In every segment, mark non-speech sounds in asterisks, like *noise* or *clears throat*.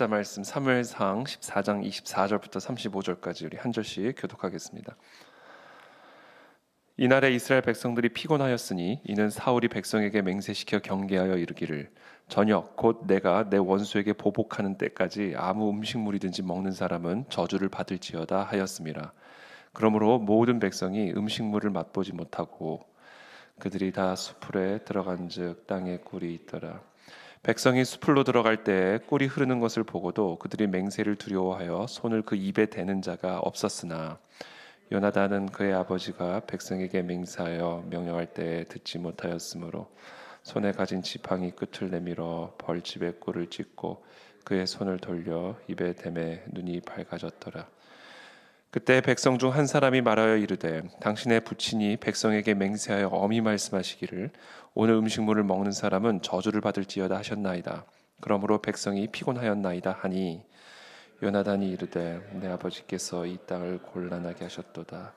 17일자 말씀 사무엘상 14장 24절부터 35절까지 우리 한 절씩 교독하겠습니다. 이날에 이스라엘 백성들이 피곤하였으니 이는 사울이 백성에게 맹세시켜 경계하여 이르기를 저녁 곧 내가 내 원수에게 보복하는 때까지 아무 음식물이든지 먹는 사람은 저주를 받을지어다 하였음이라. 그러므로 모든 백성이 음식물을 맛보지 못하고 그들이 다 수풀에 들어간즉 땅에 꿀이 있더라. 백성이 수풀로 들어갈 때 꿀이 흐르는 것을 보고도 그들이 맹세를 두려워하여 손을 그 입에 대는 자가 없었으나 요나단은 그의 아버지가 백성에게 맹세하여 명령할 때 듣지 못하였으므로 손에 가진 지팡이 끝을 내밀어 벌집에 꿀을 찢고 그의 손을 돌려 입에 대매 눈이 밝아졌더라. 그때 백성 중 한 사람이 말하여 이르되 당신의 부친이 백성에게 맹세하여 엄히 말씀하시기를 오늘 음식물을 먹는 사람은 저주를 받을지어다 하셨나이다. 그러므로 백성이 피곤하였나이다 하니 요나단이 이르되 내 아버지께서 이 땅을 곤란하게 하셨도다.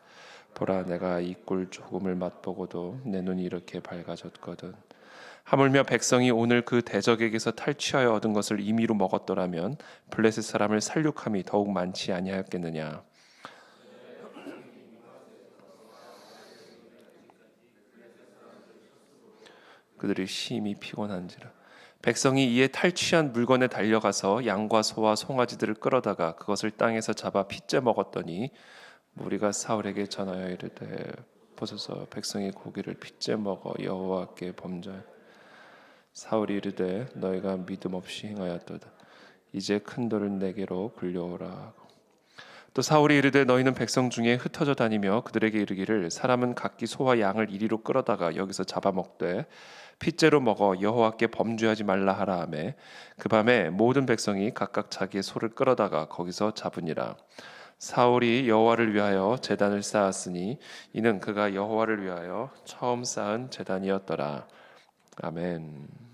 보라 내가 이 꿀 조금을 맛보고도 내 눈이 이렇게 밝아졌거든. 하물며 백성이 오늘 그 대적에게서 탈취하여 얻은 것을 임의로 먹었더라면 블레셋 사람을 살육함이 더욱 많지 아니하였겠느냐. 그들이 심히 피곤한지라. 백성이 이에 탈취한 물건에 달려가서 양과 소와 송아지들을 끌어다가 그것을 땅에서 잡아 핏째 먹었더니 무리가 사울에게 전하여 이르되 보소서 백성이 고기를 핏째 먹어 여호와께 범죄 사울이 이르되 너희가 믿음 없이 행하였도다. 이제 큰 돌을 내게로 굴려오라 또 사울이 이르되 너희는 백성 중에 흩어져 다니며 그들에게 이르기를 사람은 각기 소와 양을 이리로 끌어다가 여기서 잡아먹되 핏째로 먹어 여호와께 범죄하지 말라 하라 하매 그 밤에 모든 백성이 각각 자기의 소를 끌어다가 거기서 잡으니라 사울이 여호와를 위하여 제단을 쌓았으니 이는 그가 여호와를 위하여 처음 쌓은 제단이었더라 아멘.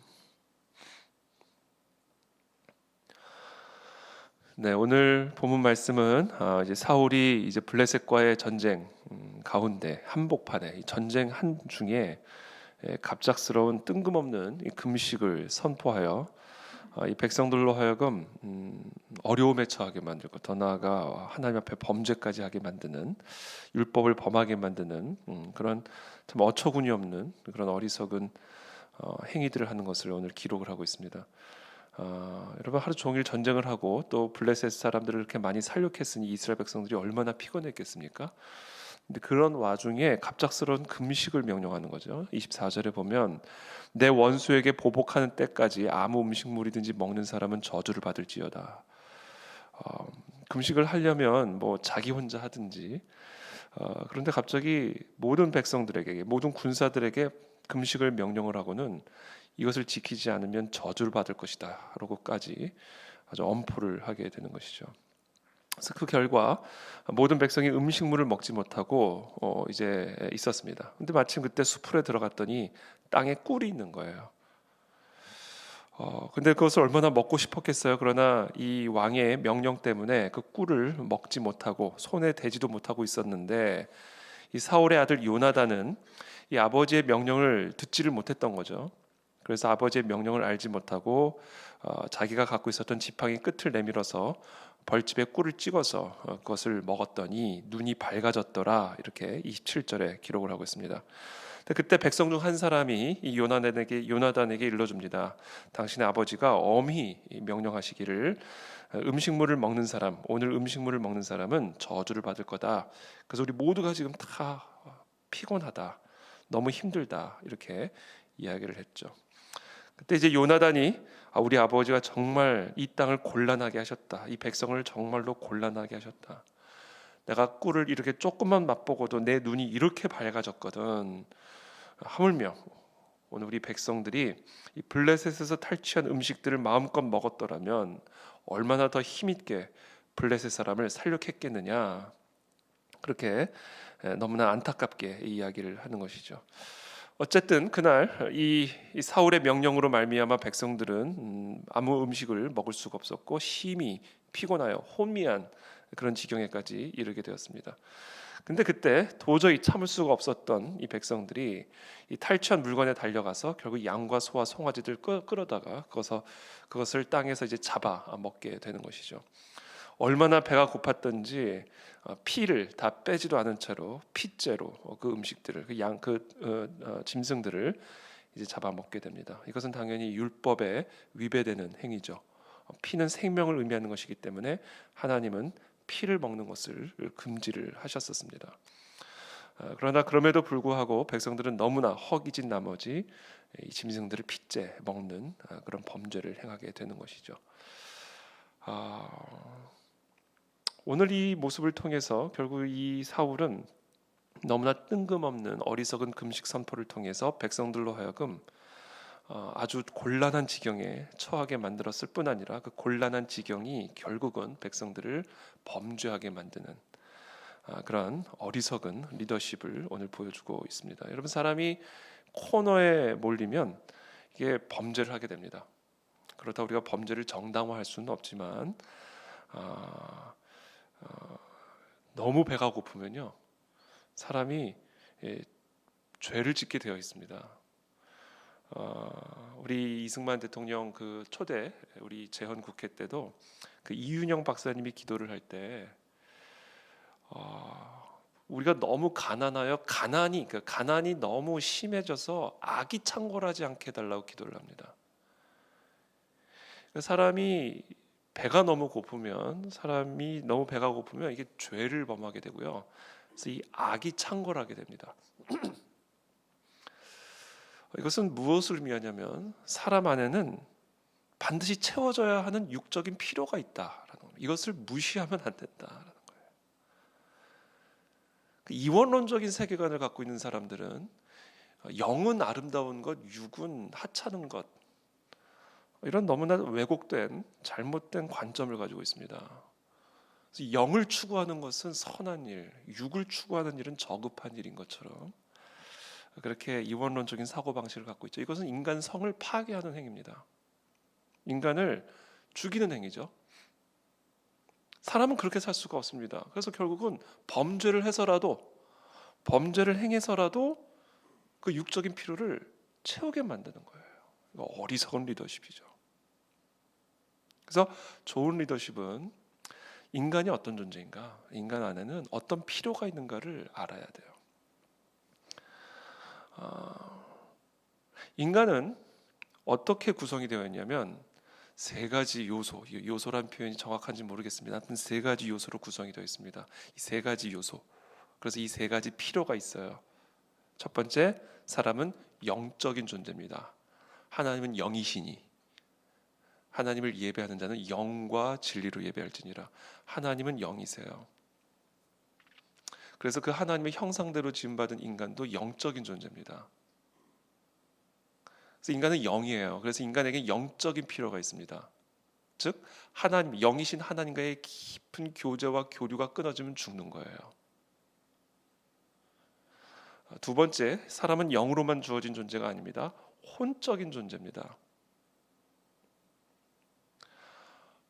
네, 오늘 본문 말씀은 어, 이제 사울이 이제 블레셋과의 전쟁 음, 가운데 한복판에 전쟁 한 중에 예, 갑작스러운 뜬금없는 금식을 선포하여 어, 이 백성들로 하여금 음, 어려움에 처하게 만들고 더 나아가 하나님 앞에 범죄까지 하게 만드는 율법을 범하게 만드는 음, 그런 참 어처구니 없는 그런 어리석은 어, 행위들을 하는 것을 오늘 기록을 하고 있습니다. 어, 여러분 하루 종일 전쟁을 하고 또 블레셋 사람들을 이렇게 많이 살육했으니 이스라엘 백성들이 얼마나 피곤했겠습니까? 근데 그런 와중에 갑작스러운 금식을 명령하는 거죠. 24절에 보면 내 원수에게 보복하는 때까지 아무 음식물이든지 먹는 사람은 저주를 받을지어다. 어, 금식을 하려면 뭐 자기 혼자 하든지 어, 그런데 갑자기 모든 백성들에게 모든 군사들에게 금식을 명령을 하고는 이것을 지키지 않으면 저주를 받을 것이다. 라고까지 아주 엄포를 하게 되는 것이죠. 그래서 그 결과 모든 백성이 음식물을 먹지 못하고 어 이제 있었습니다. 근데 마침 그때 수풀에 들어갔더니 땅에 꿀이 있는 거예요. 어 근데 그것을 얼마나 먹고 싶었겠어요. 그러나 이 왕의 명령 때문에 그 꿀을 먹지 못하고 손에 대지도 못하고 있었는데 이 사울의 아들 요나단은 이 아버지의 명령을 듣지를 못했던 거죠. 그래서 아버지의 명령을 알지 못하고 어, 자기가 갖고 있었던 지팡이 끝을 내밀어서 벌집에 꿀을 찍어서 어, 그것을 먹었더니 눈이 밝아졌더라 이렇게 27절에 기록을 하고 있습니다. 그때 백성 중 한 사람이 이 요나단에게 요나단에게 일러줍니다. 당신의 아버지가 엄히 명령하시기를 음식물을 먹는 사람, 오늘 음식물을 먹는 사람은 저주를 받을 거다. 그래서 우리 모두가 지금 다 피곤하다, 너무 힘들다 이렇게 이야기를 했죠. 그때 이제 요나단이 아, 우리 아버지가 정말 이 땅을 곤란하게 하셨다. 이 백성을 정말로 곤란하게 하셨다. 내가 꿀을 이렇게 조금만 맛보고도 내 눈이 이렇게 밝아졌거든. 하물며 오늘 우리 백성들이 이 블레셋에서 탈취한 음식들을 마음껏 먹었더라면 얼마나 더 힘있게 블레셋 사람을 살육했겠느냐. 그렇게 너무나 안타깝게 이야기를 하는 것이죠. 어쨌든 그날 이, 사울의 명령으로 말미암아 백성들은 음, 아무 음식을 먹을 수가 없었고 심히 피곤하여 혼미한 그런 지경에까지 이르게 되었습니다. 근데 그때 도저히 참을 수가 없었던 이 백성들이 이 탈취한 물건에 달려가서 결국 양과 소와 송아지들 끌, 끌어다가 그것을 땅에서 이제 잡아 먹게 되는 것이죠. 얼마나 배가 고팠던지 어, 피를 다 빼지도 않은 채로 피째로 어, 그 음식들을 그 양그 짐승들을 이제 잡아 먹게 됩니다. 이것은 당연히 율법에 위배되는 행위죠. 어, 피는 생명을 의미하는 것이기 때문에 하나님은 피를 먹는 것을 금지를 하셨었습니다. 아, 그러나 그럼에도 불구하고 백성들은 너무나 허기진 나머지 이 짐승들을 핏째 먹는 아, 그런 범죄를 행하게 되는 것이죠. 아, 오늘 이 모습을 통해서 결국 이 사울은 너무나 뜬금없는 어리석은 금식 선포를 통해서 백성들로 하여금 어, 아주 곤란한 지경에 처하게 만들었을 뿐 아니라 그 곤란한 지경이 결국은 백성들을 범죄하게 만드는 아, 그런 어리석은 리더십을 오늘 보여주고 있습니다. 여러분 사람이 코너에 몰리면 이게 범죄를 하게 됩니다. 그렇다 우리가 범죄를 정당화할 수는 없지만 아, 어, 너무 배가 고프면요 사람이 예, 죄를 짓게 되어 있습니다. 어, 우리 이승만 대통령 그 초대 우리 재헌 국회 때도 그 이윤영 박사님이 기도를 할때 어, 우리가 너무 가난하여 가난이 그 가난이 너무 심해져서 악이 창궐하지 않게 해달라고 기도를 합니다. 사람이 배가 너무 고프면 사람이 너무 배가 고프면 이게 죄를 범하게 되고요. 그래서 이 악이 창궐하게 됩니다. *clears throat* 이것은 무엇을 의미하냐면 사람 안에는 반드시 채워져야 하는 육적인 필요가 있다라는 겁니다. 이것을 무시하면 안 된다라는 거예요. 그 이원론적인 세계관을 갖고 있는 사람들은 영은 아름다운 것, 육은 하찮은 것 이런 너무나 왜곡된 잘못된 관점을 가지고 있습니다. 영을 추구하는 것은 선한 일, 육을 추구하는 일은 저급한 일인 것처럼 그렇게 이원론적인 사고 방식을 갖고 있죠. 이것은 인간 성을 파괴하는 행위입니다. 인간을 죽이는 행위죠. 사람은 그렇게 살 수가 없습니다. 그래서 결국은 범죄를 해서라도 범죄를 행해서라도 그 육적인 필요를 채우게 만드는 거예요. 어리석은 리더십이죠. 그래서 좋은 리더십은 인간이 어떤 존재인가? 인간 안에는 어떤 필요가 있는가를 알아야 돼요. 어, 인간은 어떻게 구성이 되어 있냐면 세 가지 요소, 요소란 표현이 정확한지 모르겠습니다. 하여튼 세 가지 요소로 구성이 되어 있습니다. 이 세 가지 요소. 그래서 이 세 가지 필요가 있어요. 첫 번째, 사람은 영적인 존재입니다. 하나님은 영이시니 하나님을 예배하는 자는 영과 진리로 예배할지니라. 하나님은 영이세요. 그래서 그 하나님의 형상대로 지음받은 인간도 영적인 존재입니다. 그래서 인간은 영이에요. 그래서 인간에게 영적인 필요가 있습니다. 즉 하나님 영이신 하나님과의 깊은 교제와 교류가 끊어지면 죽는 거예요. 두 번째, 사람은 영으로만 주어진 존재가 아닙니다. 혼적인 존재입니다.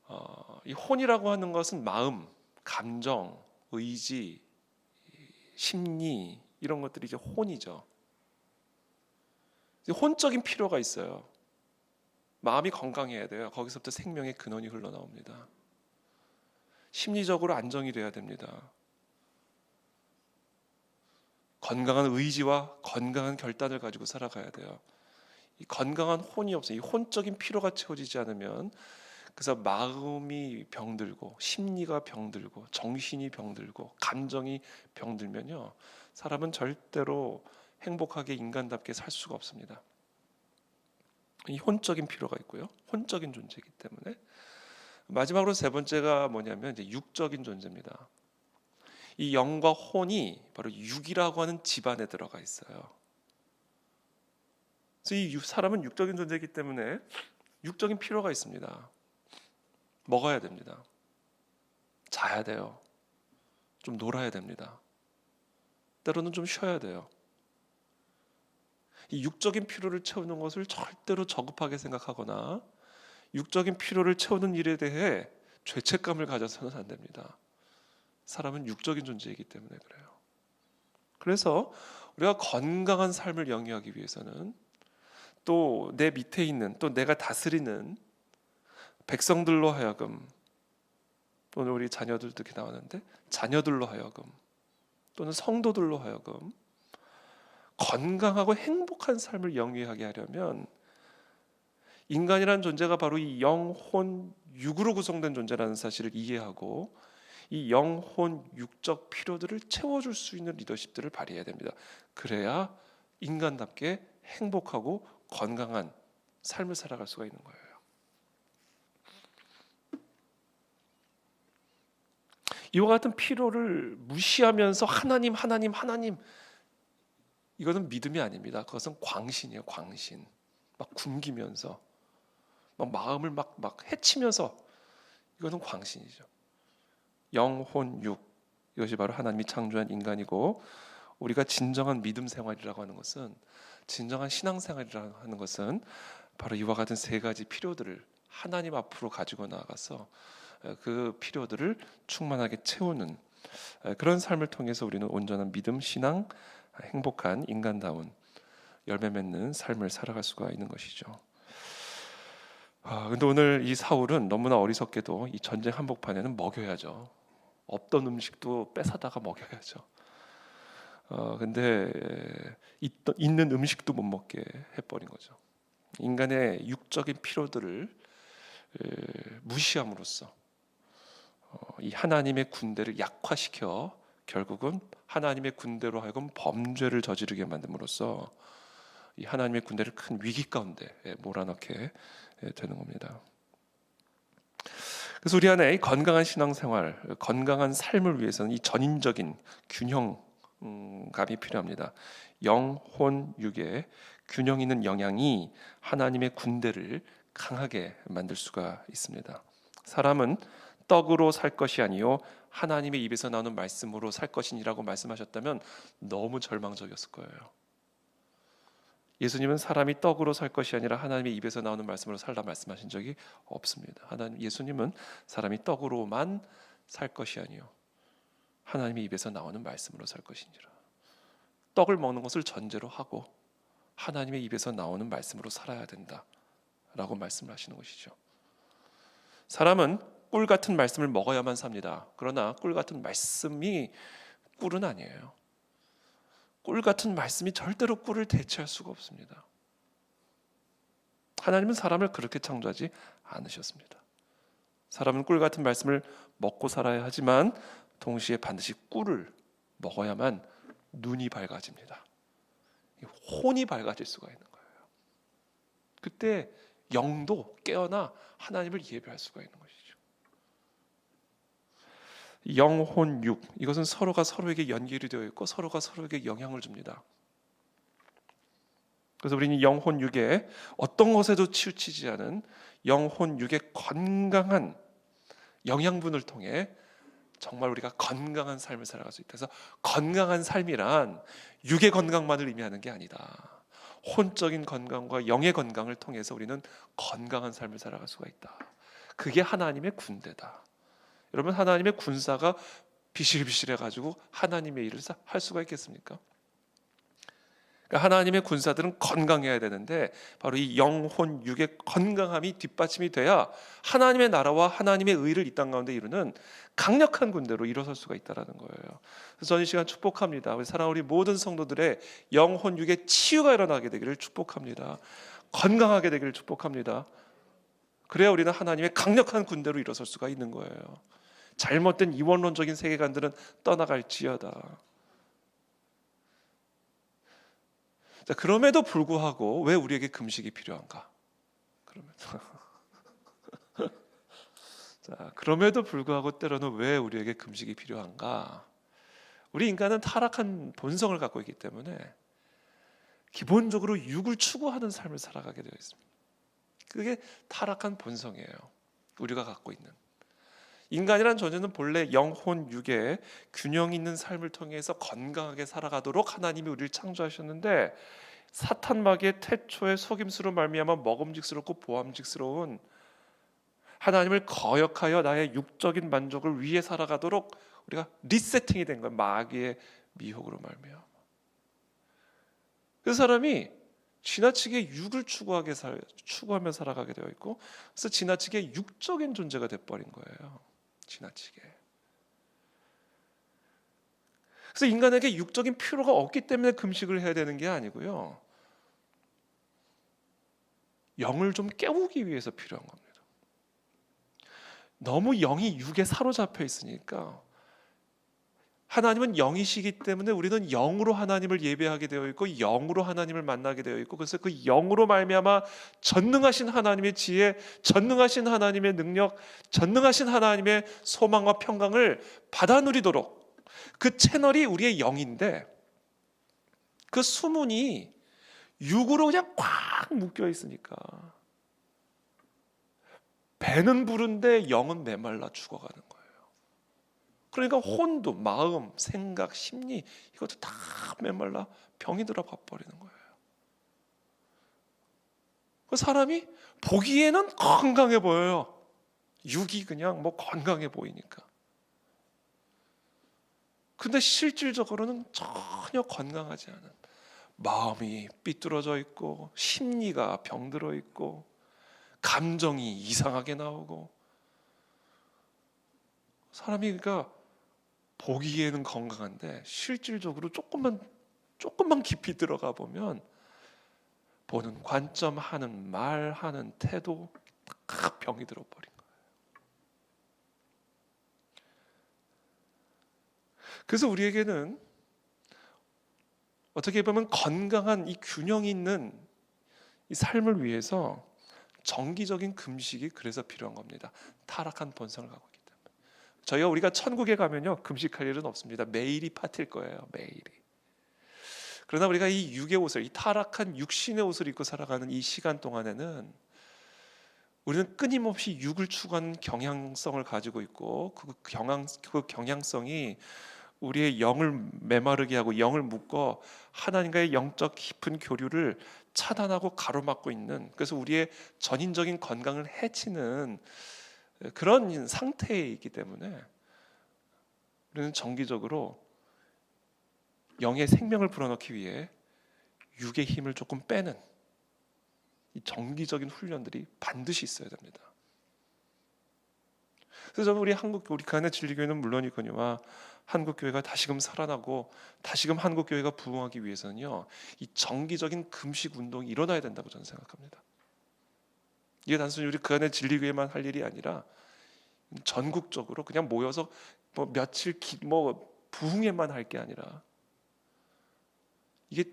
어, 이 혼이라고 하는 것은 마음, 감정, 의지, 심리 이런 것들이 이제 혼이죠. 혼적인 필요가 있어요. 마음이 건강해야 돼요. 거기서부터 생명의 근원이 흘러나옵니다. 심리적으로 안정이 돼야 됩니다. 건강한 의지와 건강한 결단을 가지고 살아가야 돼요. 이 건강한 혼이 없어요. 이 혼적인 필요가 채워지지 않으면 그래서 마음이 병들고 심리가 병들고 정신이 병들고 감정이 병들면요 사람은 절대로 행복하게 인간답게 살 수가 없습니다. 이 혼적인 필요가 있고요, 혼적인 존재이기 때문에 마지막으로 세 번째가 뭐냐면 이제 육적인 존재입니다. 이 영과 혼이 바로 육이라고 하는 집안에 들어가 있어요. 그래서 이 사람은 육적인 존재이기 때문에 육적인 필요가 있습니다. 먹어야 됩니다. 자야 돼요. 좀 놀아야 됩니다. 때로는 좀 쉬어야 돼요. 이 육적인 필요를 채우는 것을 절대로 저급하게 생각하거나 육적인 필요를 채우는 일에 대해 죄책감을 가져서는 안 됩니다. 사람은 육적인 존재이기 때문에 그래요. 그래서 우리가 건강한 삶을 영위하기 위해서는 또 내 밑에 있는 또 내가 다스리는 백성들로 하여금 오늘 우리 자녀들도 이렇게 나왔는데 자녀들로 하여금 또는 성도들로 하여금 건강하고 행복한 삶을 영위하게 하려면 인간이라는 존재가 바로 이 영혼 육으로 구성된 존재라는 사실을 이해하고 이 영혼 육적 필요들을 채워줄 수 있는 리더십들을 발휘해야 됩니다. 그래야 인간답게 행복하고 건강한 삶을 살아갈 수가 있는 거예요. 이와 같은 필요를 무시하면서 하나님, 하나님, 하나님 이것은 믿음이 아닙니다. 그것은 광신이에요, 광신. 막 굶기면서 막 마음을 막 막 해치면서 이것은 광신이죠. 영혼 육 이것이 바로 하나님이 창조한 인간이고 우리가 진정한 믿음 생활이라고 하는 것은 진정한 신앙 생활이라고 하는 것은 바로 이와 같은 세 가지 필요들을 하나님 앞으로 가지고 나가서 그 필요들을 충만하게 채우는 그런 삶을 통해서 우리는 온전한 믿음, 신앙, 행복한 인간다운 열매 맺는 삶을 살아갈 수가 있는 것이죠. 아, 근데 오늘 이 사울은 너무나 어리석게도 이 전쟁 한복판에는 먹여야죠. 없던 음식도 뺏어다가 먹여야죠. 어, 근데 있, 있는 음식도 못 먹게 해버린 거죠. 인간의 육적인 필요들을 에, 무시함으로써 어, 이 하나님의 군대를 약화시켜 결국은 하나님의 군대로 하여금 범죄를 저지르게 만듦으로써 이 하나님의 군대를 큰 위기 가운데 몰아넣게 되는 겁니다. 그래서 우리 안에 건강한 신앙생활, 건강한 삶을 위해서는 이 전인적인 균형감이 필요합니다. 영혼 육의 균형 있는 영향이 하나님의 군대를 강하게 만들 수가 있습니다. 사람은 떡으로 살 것이 아니요 하나님의 입에서 나오는 말씀으로 살 것이니라고 말씀하셨다면 너무 절망적이었을 거예요. 예수님은 사람이 떡으로 살 것이 아니라 하나님의 입에서 나오는 말씀으로 살라 말씀하신 적이 없습니다. 하나님 예수님은 사람이 떡으로만 살 것이 아니요 하나님의 입에서 나오는 말씀으로 살 것이니라. 떡을 먹는 것을 전제로 하고 하나님의 입에서 나오는 말씀으로 살아야 된다라고 말씀을 하시는 것이죠. 사람은 꿀 같은 말씀을 먹어야만 삽니다. 그러나 꿀 같은 말씀이 꿀은 아니에요. 꿀 같은 말씀이 절대로 꿀을 대체할 수가 없습니다. 하나님은 사람을 그렇게 창조하지 않으셨습니다. 사람은 꿀 같은 말씀을 먹고 살아야 하지만 동시에 반드시 꿀을 먹어야만 눈이 밝아집니다. 혼이 밝아질 수가 있는 거예요. 그때 영도 깨어나 하나님을 예배할 수가 있는 것이죠. 영혼 육 이것은 서로가 서로에게 연결이 되어 있고 서로가 서로에게 영향을 줍니다. 그래서 우리는 영혼 육에 어떤 것에도 치우치지 않은 영혼 육의 건강한 영양분을 통해 정말 우리가 건강한 삶을 살아갈 수 있다. 그래서 건강한 삶이란 육의 건강만을 의미하는 게 아니다. 혼적인 건강과 영의 건강을 통해서 우리는 건강한 삶을 살아갈 수가 있다. 그게 하나님의 군대다. 여러분 하나님의 군사가 비실비실해 가지고 하나님의 일을 할 수가 있겠습니까? 그러니까 하나님의 군사들은 건강해야 되는데 바로 이 영혼 육의 건강함이 뒷받침이 돼야 하나님의 나라와 하나님의 의를 이 땅 가운데 이루는 강력한 군대로 일어설 수가 있다라는 거예요. 그래서 저는 이 시간 축복합니다. 사랑 우리 모든 성도들의 영혼 육의 치유가 일어나게 되기를 축복합니다. 건강하게 되기를 축복합니다. 그래야 우리는 하나님의 강력한 군대로 일어설 수가 있는 거예요. 잘못된 이원론적인 세계관들은 떠나갈지어다. 자, 그럼에도 불구하고 왜 우리에게 금식이 필요한가? 그럼에도 *laughs* 자, 그럼에도 불구하고 때로는 왜 우리에게 금식이 필요한가? 우리 인간은 타락한 본성을 갖고 있기 때문에 기본적으로 육을 추구하는 삶을 살아가게 되어 있습니다. 그게 타락한 본성이에요. 우리가 갖고 있는. 인간이란 존재는 본래 영혼 육의 균형 있는 삶을 통해서 건강하게 살아가도록 하나님이 우리를 창조하셨는데 사탄 마귀의 태초의 속임수로 말미암아 먹음직스럽고 보암직스러운 하나님을 거역하여 나의 육적인 만족을 위해 살아가도록 우리가 리세팅이 된 거예요. 마귀의 미혹으로 말미암아. 그 사람이 지나치게 육을 추구하게 살, 추구하며 살아가게 되어 있고 그래서 지나치게 육적인 존재가 돼버린 거예요. 지나치게. 그래서 인간에게 육적인 필요가 없기 때문에 금식을 해야 되는 게 아니고요. 영을 좀 깨우기 위해서 필요한 겁니다. 너무 영이 육에 사로잡혀 있으니까 하나님은 영이시기 때문에 우리는 영으로 하나님을 예배하게 되어 있고 영으로 하나님을 만나게 되어 있고 그래서 그 영으로 말미암아 전능하신 하나님의 지혜, 전능하신 하나님의 능력, 전능하신 하나님의 소망과 평강을 받아 누리도록 그 채널이 우리의 영인데 그 수문이 육으로 그냥 꽉 묶여 있으니까 배는 부른데 영은 메말라 죽어가는. 그러니까 혼도 마음, 생각, 심리 이것도 다 메말라 병이 들어가 버리는 거예요. 그 사람이 보기에는 건강해 보여요. 육이 그냥 뭐 건강해 보이니까. 근데 실질적으로는 전혀 건강하지 않은 마음이 삐뚤어져 있고 심리가 병들어 있고 감정이 이상하게 나오고 사람이 그러니까 보기에는 건강한데 실질적으로 조금만 조금만 깊이 들어가 보면 보는 관점, 하는 말, 하는 태도 다 병이 들어버린 거예요. 그래서 우리에게는 어떻게 보면 건강한 이 균형 있는 이 삶을 위해서 정기적인 금식이 그래서 필요한 겁니다. 타락한 본성을 갖고. 저희가 우리가 천국에 가면요 금식할 일은 없습니다. 매일이 파티일 거예요. 매일이. 그러나 우리가 이 육의 옷을 이 타락한 육신의 옷을 입고 살아가는 이 시간 동안에는 우리는 끊임없이 육을 추구하는 경향성을 가지고 있고 그 경향 그 경향성이 우리의 영을 메마르게 하고 영을 묶어 하나님과의 영적 깊은 교류를 차단하고 가로막고 있는 그래서 우리의 전인적인 건강을 해치는 그런 상태에 있기 때문에 우리는 정기적으로 영의 생명을 불어넣기 위해 육의 힘을 조금 빼는 이 정기적인 훈련들이 반드시 있어야 됩니다. 그래서 우리 한국 우리 칸의 진리교회는 물론이거니와 한국 교회가 다시금 살아나고 다시금 한국 교회가 부흥하기 위해서는요 이 정기적인 금식 운동이 일어나야 된다고 저는 생각합니다. 이게 단순히 우리 그 안에 진리교회만 할 일이 아니라 전국적으로 그냥 모여서 뭐 며칠 기, 뭐 부흥회만 할 게 아니라 이게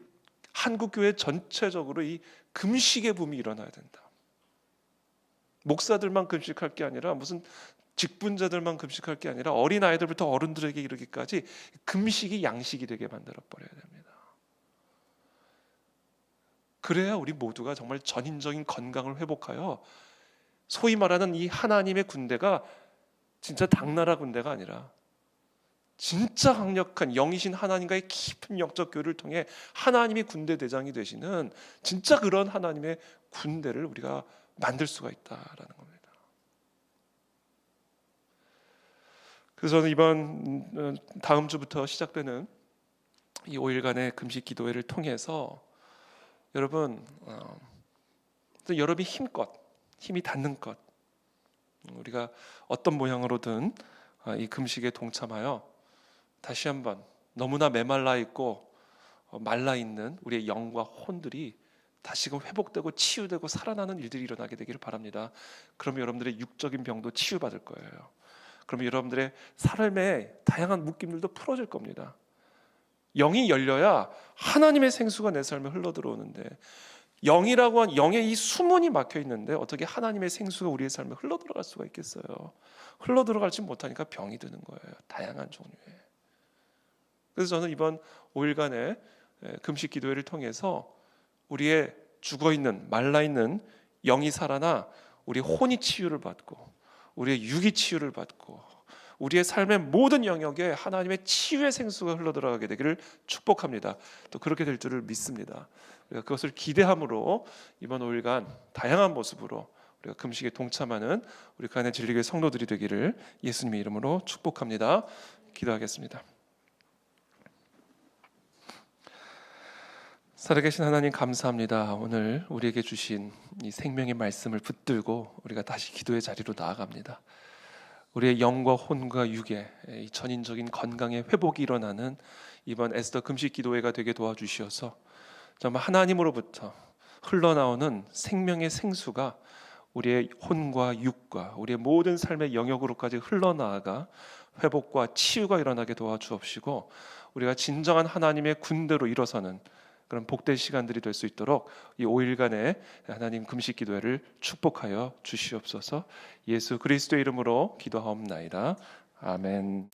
한국 교회 전체적으로 이 금식의 붐이 일어나야 된다. 목사들만 금식할 게 아니라 무슨 직분자들만 금식할 게 아니라 어린 아이들부터 어른들에게 이르기까지 금식이 양식이 되게 만들어 버려야 됩니다. 그래야 우리 모두가 정말 전인적인 건강을 회복하여 소위 말하는 이 하나님의 군대가 진짜 당나라 군대가 아니라 진짜 강력한 영이신 하나님과의 깊은 영적 교류를 통해 하나님이 군대 대장이 되시는 진짜 그런 하나님의 군대를 우리가 만들 수가 있다라는 겁니다. 그래서 저는 이번 어, 다음 주부터 시작되는 이 5일간의 금식 기도회를 통해서 여러분 어, 여러분이 힘껏 힘이 닿는 것 우리가 어떤 모양으로든 어, 이 금식에 동참하여 다시 한번 너무나 메말라 있고 어, 말라 있는 우리의 영과 혼들이 다시금 회복되고 치유되고 살아나는 일들이 일어나게 되기를 바랍니다. 그러면 여러분들의 육적인 병도 치유받을 거예요. 그럼 여러분들의 삶의 다양한 묶임들도 풀어질 겁니다. 영이 열려야 하나님의 생수가 내 삶에 흘러 들어오는데 영이라고 한 영의 이 수문이 막혀 있는데 어떻게 하나님의 생수가 우리의 삶에 흘러 들어갈 수가 있겠어요? 흘러 들어갈지 못하니까 병이 드는 거예요. 다양한 종류의. 그래서 저는 이번 5일간의 금식 기도회를 통해서 우리의 죽어 있는 말라 있는 영이 살아나 우리 혼이 치유를 받고 우리의 유기 치유를 받고 우리의 삶의 모든 영역에 하나님의 치유의 생수가 흘러 들어가게 되기를 축복합니다. 또 그렇게 될 줄을 믿습니다. 우리가 그것을 기대함으로 이번 5일간 다양한 모습으로 우리가 금식에 동참하는 우리 그 안에 진리교회 성도들이 되기를 예수님의 이름으로 축복합니다. 기도하겠습니다. 살아계신 하나님 감사합니다. 오늘 우리에게 주신 이 생명의 말씀을 붙들고 우리가 다시 기도의 자리로 나아갑니다. 우리의 영과 혼과 육의 이 전인적인 건강의 회복이 일어나는 이번 에스더 금식 기도회가 되게 도와주시어서 정말 하나님으로부터 흘러나오는 생명의 생수가 우리의 혼과 육과 우리의 모든 삶의 영역으로까지 흘러나아가 회복과 치유가 일어나게 도와주옵시고 우리가 진정한 하나님의 군대로 일어서는 그런 복된 시간들이 될 수 있도록 이 5일간의 하나님 금식 기도회를 축복하여 주시옵소서. 예수 그리스도의 이름으로 기도하옵나이다. 아멘.